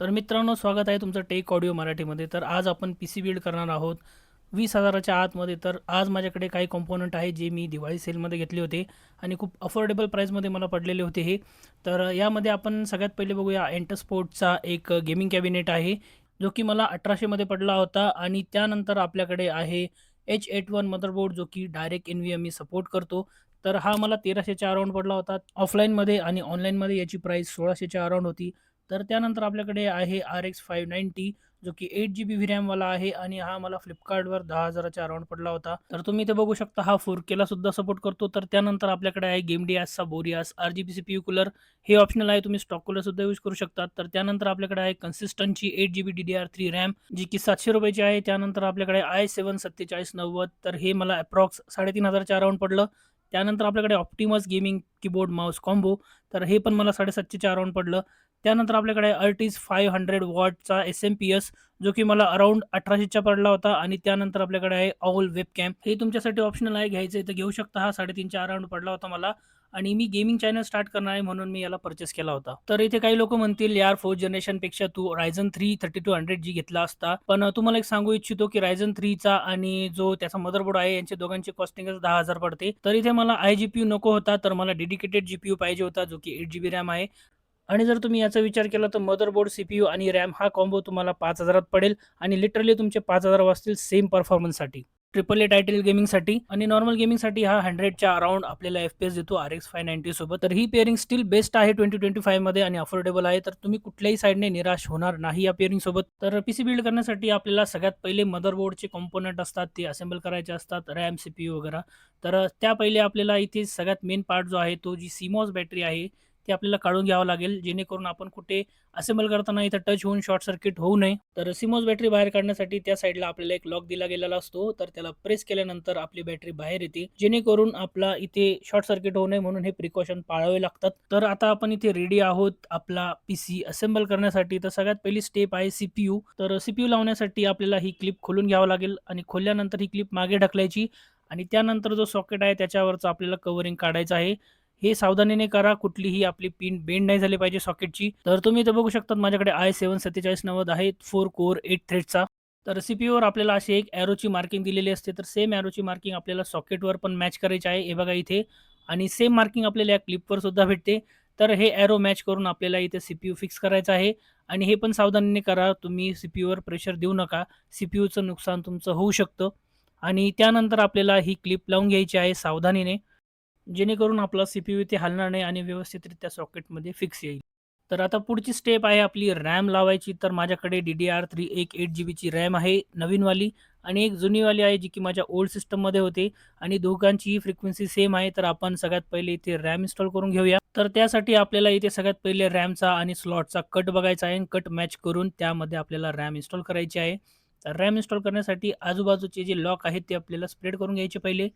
तर मित्रांनो स्वागत आहे तुमचं टेक ऑडिओ मराठीमध्ये. तर आज आपण पी सी बिल्ड करणार आहोत. वीस हजाराच्या आतमध्ये. तर आज माझ्याकडे काही कॉम्पोनंट आहे जे मी दिवाळी सेलमध्ये घेतले होते आणि खूप अफोर्डेबल प्राईसमध्ये मला पडलेले होते हे. तर यामध्ये आपण सगळ्यात पहिले बघूया एंटरस्पोर्टचा एक गेमिंग कॅबिनेट आहे जो की मला अठराशेमध्ये पडला होता आणि त्यानंतर आपल्याकडे आहे एच एट वन मदरबोर्ड जो की direct N V M E support करतो. तर हा मला तेराशेच्या अराऊंड पडला होता ऑफलाईनमध्ये आणि ऑनलाईनमध्ये याची प्राईस सोळाशेच्या अराऊंड होती. तर त्यानंतर आपल्याकडे आहे आर एक्स फाईव्ह नाईन्टी जो की एट जी बी व्ही रॅमवाला आहे आणि हा मला फ्लिपकार्टवर दहा हजाराच्या अराउंड पडला होता. तर तुम्ही इथे बघू शकता हा फोर केला सुद्धा सपोर्ट करतो. तर त्यानंतर आपल्याकडे आहे game डियासचा Boreas R G B C P U cooler हे ऑप्शनल आहे तुम्ही स्टॉक कूलर सुद्धा यूज करू शकता. तर त्यानंतर आपल्याकडे आहे कन्सिस्टंटची eight G B D D R three RAM जी की सातशे रुपयाची आहे. त्यानंतर आपल्याकडे आय सेवन सत्तेचाळीस नव्वद. तर हे मला अप्रॉक्स साडेतीन हजारच्या अराऊंड पडलं. त्यानंतर आपल्याकडे Optimus gaming keyboard mouse combo तर हे पण मला साडेसातशेच्या अराउंड पडलं. त्यानंतर आपल्याकडे अल्टीज फाईव्ह हंड्रेड वॉटचा एस एम पी एस जो की मला अराऊंड अठराशेच्या पडला होता. आणि त्यानंतर आपल्याकडे आहे ऑल वेब कॅम्प हे तुमच्यासाठी ऑप्शनल आहे घ्यायचं आहे तर घेऊ शकता. हा साडेतीनच्या अराऊंड पडला होता मला. आणि मी गेमिंग चॅनल स्टार्ट करणार आहे म्हणून मी याला परचेस केला होता. तर इथे काही लोक म्हणतील यार फोर्थ जनरेशनपेक्षा तू Ryzen three thirty two hundred G घेतला असता. पण तुम्हाला एक सांगू इच्छितो की रायझन थ्रीचा आणि जो त्याचा मदरबोर्ड आहे यांच्या दोघांची कॉस्टिंगच दहा हजार पडते. तर इथे मला आय जी पी यू नको होता तर मला डेडिकेटेड जी पी यू पाहिजे होता जो की एट जी बी रॅम आहे. आणि जर तुम्ही याचा विचार केला तर मदरबोर्ड सी पी यू आणि रॅम हा कॉम्बो तुम्हाला पाच हजारात पडेल आणि लिटरली तुमचे पाच हजार वाजतील सेम परफॉर्मन्ससाठी. ट्रिपल ए टायटल गेमिंगसाठी आणि नॉर्मल गेमिंगसाठी हा हंड्रेडच्या अराउंड आपल्याला एफ पी एस देतो आर एक्स फाय नाईन्टी सोबत. तर ही पेअरिंग स्टील बेस्ट आहे ट्वेंटी ट्वेंटी फायमध्ये आणि अफोर्डेबल आहे. तर तुम्ही कुठल्याही साईडने निराश होणार नाही या पेअरिंग सोबत. तर पी सी बिल्ड करण्यासाठी आपल्याला सगळ्यात पहिले मदरबोर्डचे कॉम्पोनंट असतात ते असेंबल करायचे असतात रॅम सी पी यू वगैरे. तर त्या पहिले आपल्याला इथे सगळ्यात मेन पार्ट जो आहे तो जी सीमॉस बॅटरी आहे ते आपल्याला काढून घ्यावं लागेल जेणेकरून आपण कुठे असेंबल करताना इथं टच होऊन शॉर्ट सर्किट होऊ नये. तर सिमोज बॅटरी बाहेर काढण्यासाठी त्या साईडला आपल्याला एक लॉक दिला गेलेला असतो. तर त्याला प्रेस केल्यानंतर आपली बॅटरी बाहेर येते. जेणेकरून आपला इथे शॉर्ट सर्किट होऊ नये म्हणून हे प्रिकॉशन पाळावे लागतात. तर आता आपण इथे रेडी आहोत आपला पीसी असेंबल करण्यासाठी. तर सगळ्यात पहिली स्टेप आहे सीपीयू तर सीपीयू लावण्यासाठी आपल्याला ही क्लिप खोलून घ्यावं लागेल आणि खोलल्यानंतर ही क्लिप मागे ढकलायची. आणि त्यानंतर जो सॉकेट आहे त्याच्यावरचं आपल्याला कवरिंग काढायचं आहे. हे सावधानीने करा. कुठलीही आपली पिन बेंड नाही झाली पाहिजे सॉकेटची तर तुम्ही इथे बघू शकता माझ्याकडे आय सेवन सत्तेचाळीस नव्वद आहे. फोर कोर एट थ्रेडचा तर सीपीयूवर आपल्याला अशी एक ॲरोची मार्किंग दिलेली असते. तर सेम ॲरोची मार्किंग आपल्याला सॉकेटवर पण मॅच करायची आहे. हे बघा इथे. आणि सेम मार्किंग आपल्याला या क्लिपवर सुद्धा भेटते. तर हे ॲरो मॅच करून आपल्याला इथे सी पी यू फिक्स करायचं आहे. आणि हे पण सावधानीने करा. तुम्ही सी प्रेशर देऊ नका. सी नुकसान तुमचं होऊ शकतं. आणि त्यानंतर आपल्याला ही क्लिप लावून घ्यायची आहे सावधानीने. जेणेकरून आपला सी पी यू ते हलणार नाही आणि व्यवस्थितरित्या सॉकेटमध्ये फिक्स येईल. तर आता पुढची स्टेप आहे आपली रॅम लावायची. तर माझ्याकडे डी डी आर थ्री एक एट जी बीची रॅम आहे नवीनवाली. आणि एक जुनीवाली आहे जी की माझ्या ओल्ड सिस्टममध्ये होते. आणि दोघांचीही फ्रिक्वेन्सी सेम आहे. तर आपण सगळ्यात पहिले इथे रॅम इन्स्टॉल करून घेऊया. तर त्यासाठी आपल्याला इथे सगळ्यात पहिले रॅमचा आणि स्लॉटचा कट बघायचा आहे. कट मॅच करून त्यामध्ये आपल्याला रॅम इन्स्टॉल करायची आहे. तर रॅम इन्स्टॉल करण्यासाठी आजूबाजूचे जे लॉक आहेत ते आपल्याला स्प्रेड करून घ्यायचे पहिले.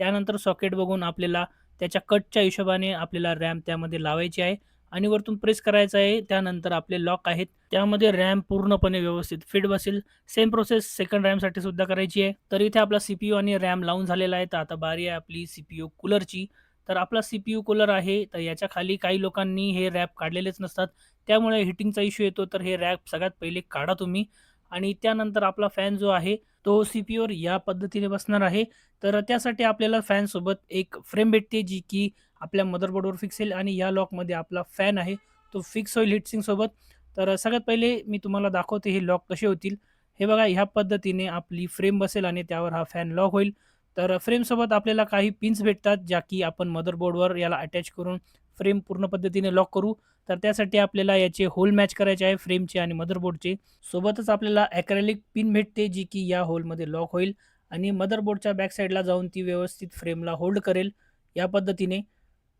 त्यानंतर सॉकेट बघून आपल्याला त्याच्या कटच्या हिशोबाने आपल्याला रॅम त्यामध्ये लावायची आहे. आणि वरतून प्रेस करायचं आहे. त्यानंतर आपले लॉक आहेत. त्यामध्ये रॅम पूर्णपणे व्यवस्थित फिट बसेल. सेम प्रोसेस सेकंड रॅमसाठी सुद्धा करायची आहे. तर इथे आपला सी पी यू आणि रॅम लावून झालेला आहे. तर आता बारी आहे आपली सी पी यू कूलरची तर आपला सी पी यू कूलर आहे. तर याच्या खाली काही लोकांनी हे रॅप काढलेलेच नसतात. त्यामुळे हिटिंगचा इश्यू येतो. तर हे रॅप सगळ्यात पहिले काढा तुम्ही. आणि त्यानंतर आपला फॅन जो आहे तो सी पी ओवर या पद्धतीने बसणार आहे. तर त्यासाठी आपल्याला फॅनसोबत एक फ्रेम भेटते जी की आपल्या मदरबोर्डवर फिक्स होईल आणि या लॉकमध्ये आपला फॅन आहे तो फिक्स होईल हिटसिंगसोबत तर सगळ्यात पहिले मी तुम्हाला दाखवते हे लॉक कसे होतील. हे बघा ह्या पद्धतीने आपली फ्रेम बसेल आणि त्यावर हा फॅन लॉक होईल. तर फ्रेमसोबत आपल्याला काही पिन्स भेटतात ज्या की आपण मदरबोर्डवर याला अटॅच करून फ्रेम पूर्ण पद्धतीने लॉक करू. तर त्यासाठी आपल्याला याचे होल मॅच करायचे आहे फ्रेमचे आणि मदरबोर्डचे सोबतच आपल्याला ॲक्रेलिक पिन भेटते जी की या होलमध्ये लॉक होईल आणि मदरबोर्डच्या बॅकसाईडला जाऊन ती व्यवस्थित फ्रेमला होल्ड करेल या पद्धतीने.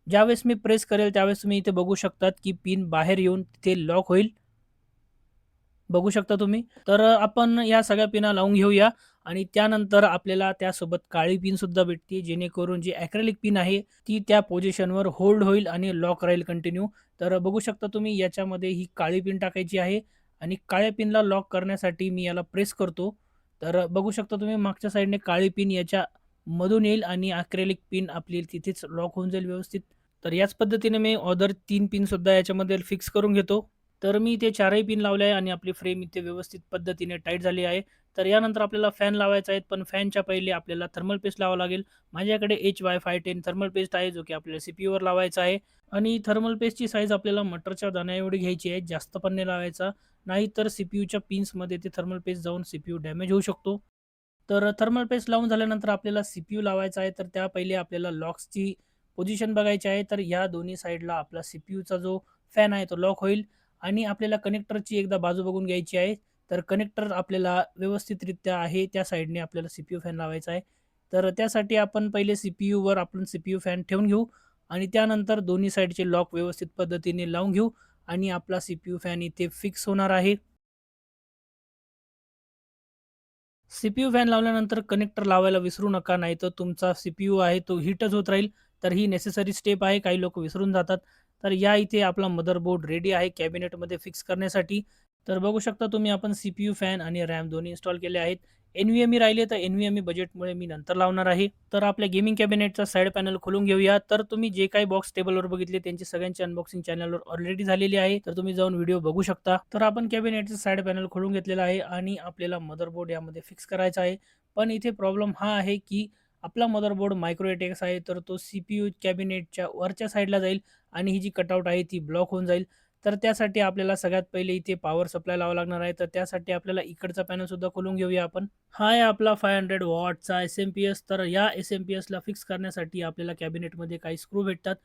ज्यावेळेस मी प्रेस करेल त्यावेळेस तुम्ही इथे बघू शकतात की पिन बाहेर येऊन तिथे लॉक होईल. बघू शकता तुम्ही. तर आपण या सगळ्या पिना लावून घेऊया. आणि त्यानंतर आपल्याला त्यासोबत काळी पिनसुद्धा भेटते जेणेकरून जी ॲक्रेलिक पिन आहे ती त्या पोझिशनवर होल्ड होईल आणि लॉक राहील कंटिन्यू तर बघू शकता तुम्ही याच्यामध्ये ही काळी पिन टाकायची आहे आणि काळ्या पिनला लॉक करण्यासाठी मी याला प्रेस करतो. तर बघू शकता तुम्ही मागच्या साईडने काळी पिन याच्या मधून येईल आणि अक्रेलिक पिन आपली तिथेच लॉक होऊन जाईल व्यवस्थित. तर याच पद्धतीने मी ऑदर तीन पिनसुद्धा याच्यामध्ये फिक्स करून घेतो. तर मी ते चारही पिन लावले आहे आणि आपली फ्रेम इथे व्यवस्थित पद्धतीने टाईट झाली आहे. तर यानंतर आपल्याला फॅन लावायचा आहे पण फॅनच्या पहिले आपल्याला थर्मल पेस्ट लावावं लागेल. माझ्याकडे H Y five ten thermal paste आहे जो की आपल्याला सी पी यूवर लावायचा आहे. आणि थर्मल पेस्टची साईज आपल्याला मटरच्या दाण्या एवढी घ्यायची आहे जास्त पण नाही लावायचा. नाही तर सी पी यूच्या पिन्समध्ये ते थर्मल पेस्ट जाऊन सी पी यू डॅमेज होऊ शकतो. तर थर्मल पेस्ट लावून झाल्यानंतर आपल्याला सी पी यू लावायचा आहे तर त्या पहिले आपल्याला लॉक्सची पोझिशन बघायची आहे. तर या दोन्ही साईडला आपला सी पी यूचा जो फॅन आहे तो लॉक होईल. आणि आपल्याला कनेक्टरची एकदा बाजू बघून घ्यायची आहे. तर कनेक्टर आपल्याला व्यवस्थितरित्या आहे त्या साईडने आपल्याला सी पी यू फॅन लावायचा आहे. तर त्यासाठी आपण पहिले सी पी यूवर आपण सी पी यू फॅन ठेवून घेऊ आणि त्यानंतर दोन्ही साईडचे लॉक व्यवस्थित पद्धतीने लावून घेऊ आणि आपला सी पी यू फॅन इथे फिक्स होणार आहे. सी पी यू फॅन लावल्यानंतर कनेक्टर लावायला विसरू नका नाही तर तुमचा सी पी यू आहे तो हीटच होत राहील. तर ही नेसेसरी स्टेप आहे. काही लोक विसरून जातात. तर या इथे आपला मदरबोर्ड रेडी आहे कॅबिनेटमध्ये फिक्स करण्यासाठी. तर बघू शकता तुम्ही आपण सी पी यू फॅन आणि रॅम दोन्ही इन्स्टॉल केले आहेत. एन व्ही एम राहिले तर एन व्ही एम बजेटमुळे मी नंतर लावणार आहे. तर आपल्या गेमिंग कॅबिनेटचा साईड पॅनल खोलून घेऊया. तर तुम्ही जे काही बॉक्स टेबलवर बघितले त्यांची सगळ्यांची अनबॉक्सिंग चॅनलवर ऑलरेडी झालेली आहे. तर तुम्ही जाऊन व्हिडिओ बघू शकता. तर आपण कॅबिनेटचं साईड पॅनल खोलून घेतलेलं आहे आणि आपल्याला मदरबोर्ड यामध्ये फिक्स करायचा आहे. पण इथे प्रॉब्लेम हा आहे की आपला मदरबोर्ड मायक्रोएटेक्स आहे तर तो सी पी यू कॅबिनेटच्या वरच्या साईडला जाईल आणि ही जी कटआउट आहे ती ब्लॉक होऊन जाईल. तर त्यासाठी आपल्याला सगळ्यात पहिले इथे पॉवर सप्लाय लावा लागणार आहे. तर त्यासाठी आपल्याला इकडचा पॅनलसुद्धा खोलून घेऊया आपण. हा आहे आपला फाय हंड्रेड वॉटचा एस एम पी एस तर या एस एम पी एसला फिक्स करण्यासाठी आपल्याला कॅबिनेटमध्ये काही स्क्रू भेटतात.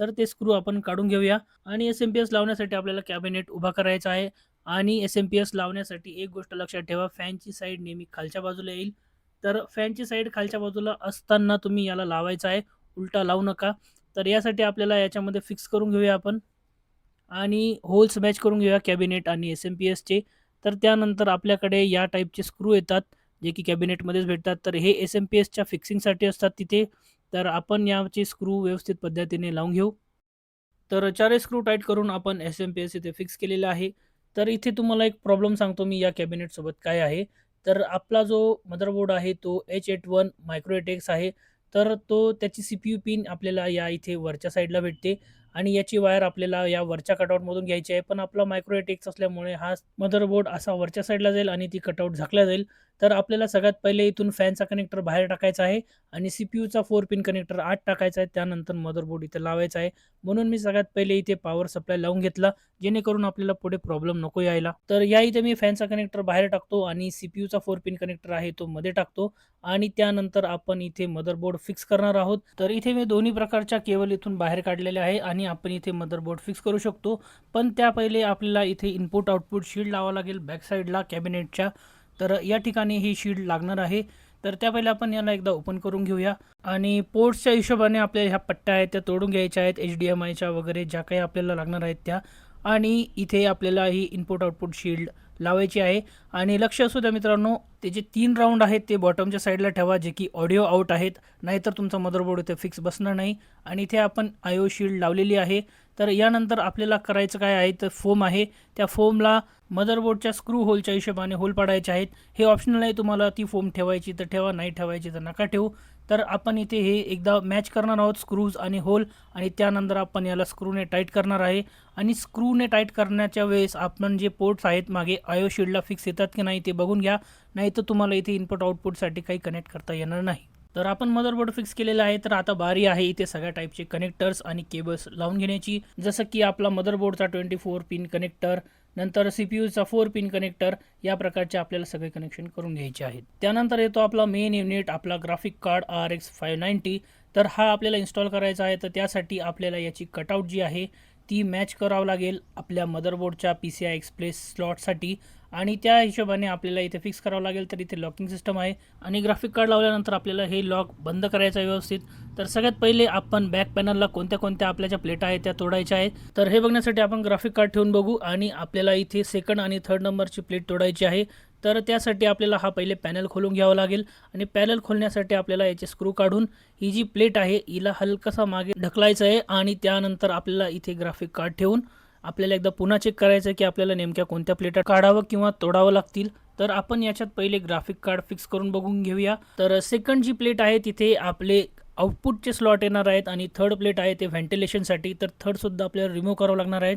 तर ते स्क्रू आपण काढून घेऊया. आणि एस एम पी एस लावण्यासाठी आपल्याला कॅबिनेट उभा करायचा आहे. आणि एस एम पी एस लावण्यासाठी एक गोष्ट लक्षात ठेवा फॅनची साईड नेहमी खालच्या बाजूला येईल. तर फॅनची साईड खालच्या बाजूला असताना तुम्ही याला लावायचा आहे. उलटा लावू नका. तर यासाठी आपल्याला याच्यामध्ये फिक्स करून घेऊया आपण. आणि होल्स मॅच करून घेऊया कॅबिनेट आणि एस एम पी एसचे तर त्यानंतर आपल्याकडे या टाईपचे स्क्रू येतात जे की कॅबिनेटमध्येच भेटतात. तर हे एस एम पी एसच्या फिक्सिंगसाठी असतात तिथे. तर आपण याचे स्क्रू व्यवस्थित पद्धतीने लावून घेऊ. तर चारही स्क्रू टाईट करून आपण एस एम पी एस इथे फिक्स केलेलं आहे. तर इथे तुम्हाला एक प्रॉब्लेम सांगतो मी या कॅबिनेटसोबत काय आहे. तर आपला जो मदरबोर्ड आहे तो एच एट वन मायक्रोएटेक्स आहे. तर तो त्याची सी पी यू पिन आपल्याला या इथे वरच्या साईडला भेटते आणि याची वायर आपल्याला या वरच्या कटआउटमधून घ्यायची आहे. पण आपला मायक्रोएटेक्स असल्यामुळे हा मदरबोर्ड असा वरच्या साईडला जाईल आणि ती कटआउट झाकल्या जाईल. तर आपल्याला सगळ्यात पहिले इथून फॅनचा कनेक्टर बाहेर टाकायचा आहे आणि सी पी यूचा फोर पिन कनेक्टर आत टाकायचा आहे. त्यानंतर मदरबोर्ड इथे लावायचा आहे. म्हणून मी सगळ्यात पहिले इथे पॉवर सप्लाय लावून घेतला जेणेकरून आपल्याला पुढे प्रॉब्लेम नको यायला. तर या इथे मी फॅनचा कनेक्टर बाहेर टाकतो आणि सी पी यूचा फोर पिन कनेक्टर आहे तो मध्ये टाकतो. आणि त्यानंतर आपण इथे मदरबोर्ड फिक्स करणार आहोत. तर इथे मी दोन्ही प्रकारच्या केबल इथून बाहेर काढलेल्या आहे आणि आपण इथे मदरबोर्ड फिक्स करू शकतो. पण त्या पहिले आपल्याला इथे इनपुट आउटपुट शील्ड लावावं लागेल बॅक साईडला कॅबिनेटच्या तर या ठिकाणी ही शील्ड लागणार आहे. तर त्या पहिले आपण याला एकदा ओपन करून घेऊया. आणि पोर्ट्सच्या हिशोबाने आपल्या ह्या पट्ट्या आहेत त्या तोडून घ्यायच्या आहेत एच डी एम आयच्या वगैरे ज्या काही आपल्याला लागणार आहेत त्या. आणि इथे आपल्याला ही इनपुट आउटपुट शील्ड लावायची आहे. आणि लक्ष असू द्या मित्रांनो ते जे तीन राऊंड आहेत ते बॉटमच्या साईडला ठेवा जे की ऑडिओ आउट आहेत. नाहीतर तुमचा मदरबोर्ड इथे फिक्स बसणार नाही. आणि इथे आपण आय ओ शील्ड लावलेली आहे. तर यानंतर आपल्याला करायचं काय आहे तर फोम आहे. त्या फोमला मदरबोर्डच्या स्क्रू होलच्या हिशोबाने होल पाडायचे आहेत. हे ऑप्शनल आहे तुम्हाला ती फोम ठेवायची तर ठेवा नाही ठेवायची तर नका ठेवू. तर आपण इथे हे एकदा मॅच करणार आहोत स्क्रूज आणि होल आणि त्यानंतर आपण याला स्क्रूने टाईट करणार आहे. आणि स्क्रूने टाईट करण्याच्या वेळेस आपण जे पोर्ट्स आहेत मागे आयो शील्डला फिक्स येतात की नाही ते बघून घ्या. नाही तर तुम्हाला इथे इनपुट आउटपुटसाठी काही कनेक्ट करता येणार नाही. तर आपण मदरबोर्ड फिक्स केलेलं आहे तर आता बारी आहे इथे सगळ्या टाईपचे कनेक्टर्स आणि केबल्स लावून घेण्याची. जसं की आपला मदरबोर्डचा ट्वेंटी फोर पिन कनेक्टर नंतर सी पी यूचा फोर पिन कनेक्टर या प्रकारचे आपल्याला सगळे कनेक्शन करून घ्यायचे आहेत. त्यानंतर येतो आपला मेन युनिट आपला graphic card R X five ninety तर हा आपल्याला इन्स्टॉल करायचा आहे तर त्यासाठी आपल्याला याची कटआउट जी आहे ती मॅच करावं लागेल आपल्या मदरबोर्डच्या पी सी आय एक्सप्रेस स्लॉटसाठी आणि त्या हिशोबाने आपल्याला इथे फिक्स करावं लागेल. तर इथे लॉकिंग सिस्टम आहे. आणि ग्राफिक कार्ड लावल्यानंतर आपल्याला हे लॉक बंद करायचं आहे व्यवस्थित. तर सगळ्यात पहिले आपण बॅक पॅनलला कोणत्या कोणत्या आपल्या ज्या प्लेटा आहेत त्या तोडायच्या आहेत. तर हे बघण्यासाठी आपण ग्राफिक कार्ड ठेवून बघू. आणि आपल्याला इथे सेकंड आणि थर्ड नंबरची प्लेट तोडायची आहे. तर त्यासाठी आपल्याला हा पहिले पॅनल खोलून घ्यावं लागेल. आणि पॅनल खोलण्यासाठी आपल्याला याचे स्क्रू काढून ही जी प्लेट आहे हिला हलकसा मागे ढकलायचं आहे. आणि त्यानंतर आपल्याला इथे ग्राफिक कार्ड ठेवून आपल्याला एकदा पुन्हा चेक करायचं की आपल्याला नेमक्या कोणत्या प्लेटा काढावं किंवा तोडावं लागतील. तर आपण याच्यात पहिले ग्राफिक कार्ड फिक्स करून बघून घेऊया. तर सेकंड जी प्लेट आहे तिथे आपले आउटपुटचे स्लॉट येणार आहेत आणि थर्ड प्लेट आहे ते व्हेंटिलेशनसाठी तर थर्डसुद्धा आपल्याला रिमूव्ह करावं लागणार आहेत.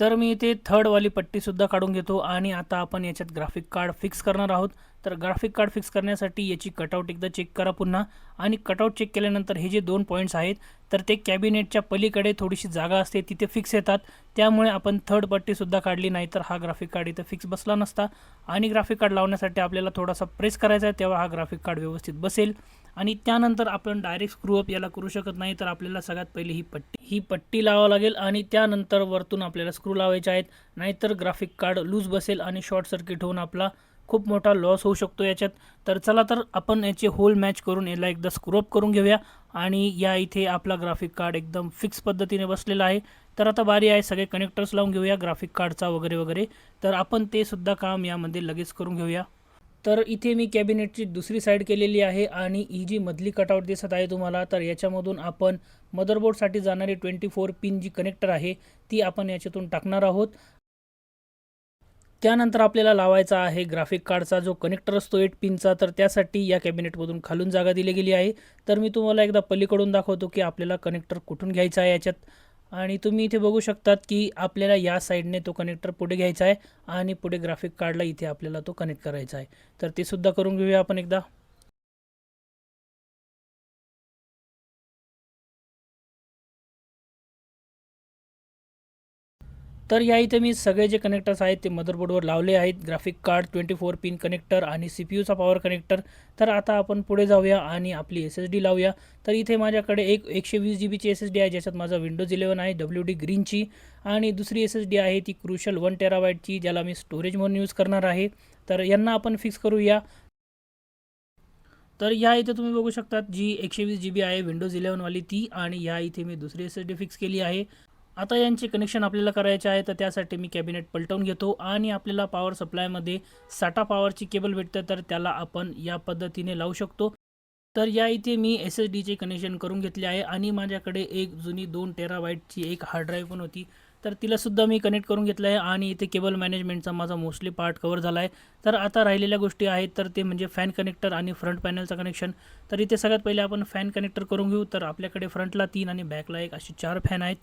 तर मी इथे थर्डवाली पट्टीसुद्धा काढून घेतो आणि आता आपण याच्यात ग्राफिक कार्ड फिक्स करणार आहोत. तर ग्राफिक कार्ड फिक्स करण्यासाठी याची कटआउट एकदा चेक करा पुन्हा. आणि कटआउट चेक केल्यानंतर हे जे दोन पॉईंट्स आहेत तर ते कॅबिनेटच्या पलीकडे थोडीशी जागा असते तिथे फिक्स येतात. त्यामुळे आपण थर्ड पट्टीसुद्धा काढली नाही तर हा ग्राफिक कार्ड इथं फिक्स बसला नसता. आणि ग्राफिक कार्ड लावण्यासाठी आपल्याला थोडासा प्रेस करायचा आहे तेव्हा हा ग्राफिक कार्ड व्यवस्थित बसेल. आणि त्यानंतर आपण डायरेक्ट स्क्रूअप याला करू शकत नाही तर आपल्याला सगळ्यात पहिली ही पट्टी ही पट्टी लावावं लागेल. आणि त्यानंतर वरतून आपल्याला स्क्रू लावायचे आहेत. नाहीतर ग्राफिक कार्ड लूज बसेल आणि शॉर्ट सर्किट होऊन आपला खूप मोठा लॉस होऊ शकतो याच्यात. तर चला तर आपण याचे होल मॅच करून याला एकदा स्क्रोप करून घेऊया. आणि या इथे आपला ग्राफिक कार्ड एकदम फिक्स पद्धतीने बसलेला आहे. तर आता बारी आहे सगळे कनेक्टर्स लावून घेऊया ग्राफिक कार्डचा वगैरे वगैरे. तर आपण ते सुद्धा काम यामध्ये लगेच करून घेऊया. तर इथे मी कॅबिनेटची दुसरी साईड केलेली आहे आणि ही जी मधली कटआउट दिसत आहे तुम्हाला तर याच्यामधून आपण मदरबोर्डसाठी जाणारी ट्वेंटी फोर पिन जी कनेक्टर आहे ती आपण याच्यातून टाकणार आहोत. त्यानंतर आपल्याला लावायचा आहे ग्राफिक कार्डचा जो कनेक्टर असतो एट पिनचा तर त्यासाठी या कॅबिनेटमधून खालून जागा दिली गेली आहे. तर मी तुम्हाला एकदा पलीकडून दाखवतो की आपल्याला कनेक्टर कुठून घ्यायचा आहे याच्यात. आणि तुम्ही इथे बघू शकतात की आपल्याला या साईडने तो कनेक्टर पुढे घ्यायचा आहे आणि पुढे ग्राफिक कार्डला इथे आपल्याला तो कनेक्ट करायचा आहे. तर ते सुद्धा करून घेऊया आपण एकदा. तर या इथे मी सगळे जे कनेक्टर्स आहेत ते मदरबोर्डवर लावले आहेत. Graphic card twenty four pin connector आणि सी पी यूचा पॉवर कनेक्टर तर आता आपण पुढे जाऊया आणि आपली एस एस डी लावूया. तर इथे माझ्याकडे एक एकशे वीस जी बीची एस एस डी आहे ज्याच्यात माझा विंडोज इलेवन आहे डब्ल्यू डी ग्रीनची आणि दुसरी एस एस डी आहे ती क्रुशल वन टेरावाईटची ज्याला मी स्टोरेज म्हणून यूज करणार आहे. तर यांना आपण फिक्स करूया. तर या इथे तुम्ही बघू शकतात जी एकशे वीस जी बी आहे विंडोज इलेवनवाली ती. आणि या इथे मी दुसरी एस एस डी फिक्स केली आहे. आता यांचे कनेक्शन आपल्याला करायचे आहे तर त्यासाठी मी कॅबिनेट पलटवून घेतो आणि आपल्याला पॉवर सप्लायमध्ये साठा पॉवरची केबल भेटतं तर त्याला आपण या पद्धतीने लावू शकतो. तर या इथे मी एस एस डीचे कनेक्शन करून घेतले आहे आणि माझ्याकडे एक जुनी दोन टेराबाईटची एक हार्ड ड्राईव्ह पण होती. तर तिलासुद्धा मी कनेक्ट करून घेतलं आहे आणि इथे केबल मॅनेजमेंटचा माझा मोस्टली पार्ट कवर झाला आहे. तर आता राहिलेल्या गोष्टी आहेत तर ते म्हणजे फॅन कनेक्टर आणि फ्रंट पॅनलचं कनेक्शन तर इथे सगळ्यात पहिले आपण फॅन कनेक्टर करून घेऊ तर आपल्याकडे फ्रंटला तीन आणि बॅकला एक असे चार फॅन आहेत.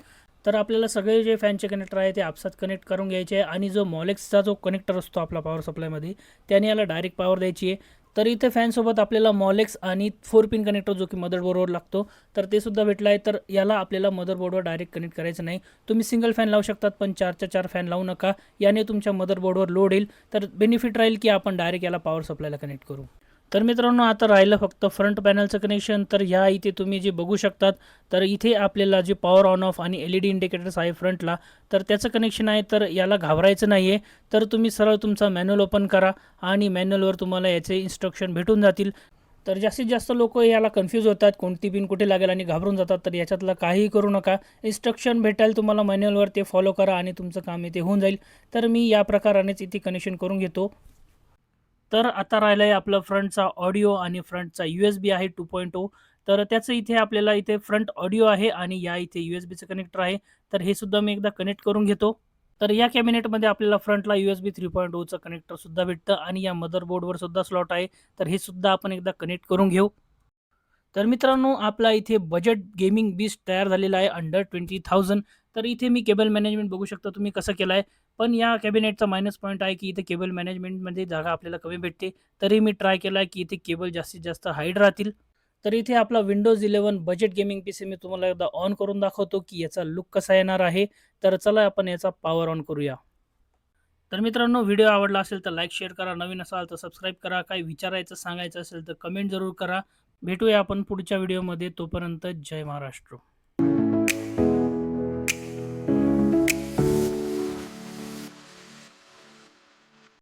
तर आपल्याला सगळे जे फॅनचे कनेक्टर आहे ते आपसात कनेक्ट करून घ्यायचे आहे. आणि जो मॉलेक्सचा जो कनेक्टर असतो आपला पॉवर सप्लायमध्ये त्याने याला डायरेक्ट पॉवर द्यायची आहे. तर इथे फॅनसोबत आपल्याला मॉलेक्स आणि फोर पिन कनेक्टर जो की मदरबोर्डवर लागतो तर ते सुद्धा भेटलं आहे. तर याला आपल्याला मदरबोर्डवर डायरेक्ट कनेक्ट करायचं नाही. तुम्ही सिंगल फॅन लावू शकतात पण चारच्या चार फॅन लावू नका. याने तुमच्या मदरबोर्डवर लोड येईल. तर बेनिफिट राहील की आपण डायरेक्ट याला पॉवर सप्लायला कनेक्ट करू. तर मित्रांनो आता राहिलं फक्त फ्रंट पॅनलचं कनेक्शन तर ह्या इथे तुम्ही जे बघू शकतात तर इथे आपल्याला जे पॉवर ऑन ऑफ आणि एल ई डी इंडिकेटर्स आहे फ्रंटला तर त्याचं कनेक्शन आहे. तर याला घाबरायचं नाही आहे तर तुम्ही सरळ तुमचा मॅन्युअल ओपन करा आणि मॅन्युअलवर तुम्हाला याचे इन्स्ट्रक्शन भेटून जातील. तर जास्तीत जास्त लोक याला कन्फ्यूज होतात. कोणती पिन कुठे लागेल आणि घाबरून जातात. तर याच्यातलं काहीही करू नका. इन्स्ट्रक्शन भेटेल तुम्हाला मॅन्युअलवर ते फॉलो करा आणि तुमचं काम इथे होऊन जाईल. तर मी या प्रकारानेच इथे कनेक्शन करून घेतो. तर आता राहिलं आहे आपलं फ्रंटचा ऑडिओ आणि फ्रंटचा यू एस बी आहे टू पॉईंट ओ तर त्याचं इथे आपल्याला इथे फ्रंट ऑडिओ आहे आणि या इथे यू एस बीचं कनेक्टर आहे. तर हे सुद्धा मी एकदा कनेक्ट करून घेतो. तर या कॅबिनेटमध्ये आपल्याला फ्रंटला U S B three point ओचं कनेक्टरसुद्धा भेटतं आणि या मदरबोर्डवर सुद्धा स्लॉट आहे. तर हे सुद्धा आपण एकदा कनेक्ट करून घेऊ. तर मित्रांनो आपला इथे बजेट गेमिंग बीस तयार झालेला आहे अंडर ट्वेंटी थाउजंड तर इथे मी केबल मॅनेजमेंट बघू शकता. तुम्ही कसं केलं आहे पण या कॅबिनेटचा मायनस पॉईंट आहे की इथे केबल मॅनेजमेंटमध्ये जागा आपल्याला कमी भेटते. तरी मी ट्राय केला आहे की इथे केबल जास्तीत जास्त हाईट राहतील. तर इथे आपला Windows eleven budget gaming P C मी तुम्हाला एकदा ऑन करून दाखवतो की याचा लुक कसा येणार आहे. तर चला आपण याचा पॉवर ऑन करूया. तर मित्रांनो व्हिडिओ आवडला असेल तर लाईक शेअर करा. नवीन असाल तर सबस्क्राईब करा. काही विचारायचं सांगायचं असेल तर कमेंट जरूर करा. भेटूया आपण पुढच्या व्हिडिओमध्ये तोपर्यंत जय महाराष्ट्र.